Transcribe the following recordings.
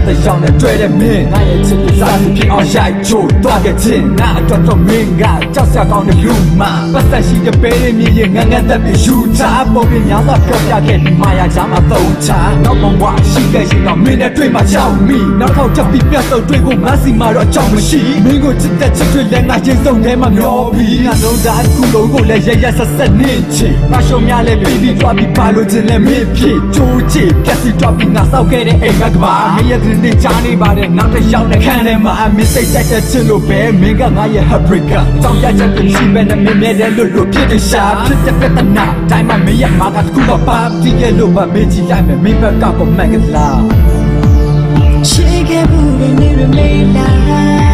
နောက်တစ်ယောက်နဲ့တွေ့တဲ့မင်းငါရဲ့ချစ်တဲ့စားစီဖြစ်အောင်ရိုက်ချိုးသွားခဲ့ခြင်းငါအတွက်တော့မင်းကကြောက်စရာကောင်းတဲ့လူမပတ်သက်ရှိတဲ့ပေးရမြည်ရင်ငငတ်သက်ပြီးယူချပုံပြညာတော့ပြောပြခဲ့ဒီမာယာချာမှာသုံးချနောက်ဘဝရှိခဲ့ရင်တော့မင်းနဲ့တွေ့မှချောက်မိနောက်ထောက်ချက်ပြီးပြတ်တော့တွေ့ဖို့မဆီမှာတော့ကြောက်မရှိမင်းကိုချစ်တဲ့ချစ်တွေလည်းငါရင်ဆုံးထဲမှာမျောပြီးငါလုံးသားကူလုံးကိုလည်းရရဆက်ဆက်နေချင်မရှုံများလည်းပြီးပြီးသွားပြီးပါလို့ခြင်းလည်းမင်းဖြစ်ကြိုးချစ်ပြက်စီတော့ပြီးငါစောက်ခဲ့တဲ့အိမ်မကပါမင်းရဲ့တင်တင်ချားနေပါတယ်နောက်တစ်ယောက်နဲ့ခံတယ်မှာအမင်းစိတ်တက်တဲ့ချစ်လို့ပဲမင်းကငါရဲ့ heartbreaker တောင်းရချက်တွေရှိမဲ့နဲ့မင်းမြဲတဲ့လို့လို့ဖြစ်တဲ့ရှာဖြစ်တဲ့ပြဿနာတိုင်းမှာမင်းရဲ့မာကတခုတော့ပါတီးရဲ့လို့ပါမင်းချီလိုက်မယ်မင်းဘက်ကပေါ်မှန်ကလား Shake it, booty, need a late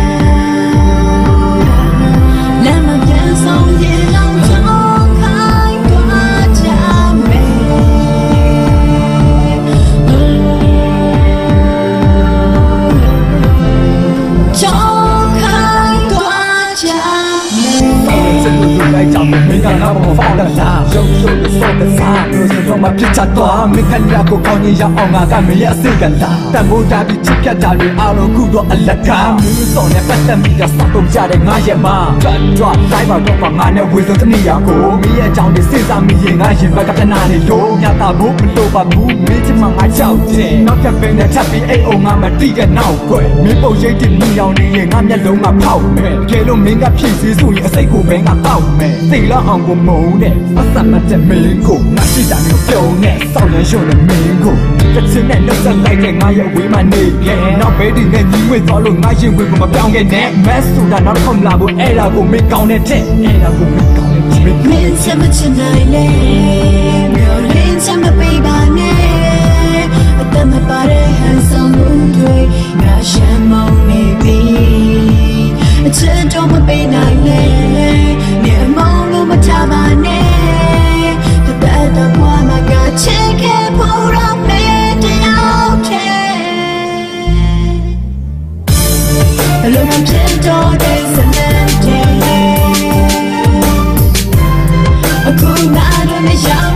မင်းကငါ့ဘောဖောက်လာလားရုပ်ရုပ်လို့စောတဲ့စားလို့ဆိုတော့မဖြစ်ချတော့မင်းခဏကိုကောင်းရင်ရအောင်ငါကမင်းရဲ့အစိတ်ကလားတန်ဖိုးတာပြီးချစ်ဖြတ်တာတွေအားလုံးခုတော့အလကားမင်းစောနဲ့ပတ်သက်မိတာစောက်တော့ကြတဲ့ငါရဲ့မတွတ်တွတ်လိုက်ပါတော့ငါနဲ့ဝေဆုံးတနည်းရကိုမင်းရဲ့အကြောင်းတွေစဉ်းစားမိရင်ငါရင်ဘက်ကတနာနေလို့ညတာဖို့မလို့ပါဘူးမင်းချင်မှငါကြောက်တယ်နောက်တစ်ပင်နဲ့ထပ်ပြီးအိတ်အောင်ငါမတိတဲ့နောက်ွယ်မင်းပုံရိပ်တင်မိအောင်နေရင်ငါမျက်လုံးကဖောက်မယ်တကယ်လို့မင်းကဖြစ်စေဆိုရင်အစိတ်ကိုပဲငါတောက်မယ်သိလောက်အောင်ကိုမုန်းတယ်အဆက်မတဲ့မင်းကိုငါရှိတာမျိုးပြုံးနဲ့စောင့်ရရွှန်တဲ့မင်းကိုတစ်ချင်နဲ့နှုတ်ဆက်လိုက်တဲ့ငါရဲ့ဝေးမနေခဲ့နောက်ဘေးဒီနဲ့ညီဝေသွားလို့ငါရင်ဝင်ကိုမပြောင်းခဲ့နဲ့မက်ဆိုတာနောက်တစ်ခါမလာဘူးအဲ့ဒါကိုမင်းကောင်းတဲ့တဲ့အဲ့ဒါကိုမင်းကောင်းတဲ့မင်း Min summer tonight, your lips အလုံးမဖြစ်တော့တဲ့စနေတဲ့အခုငါတို့မရောက်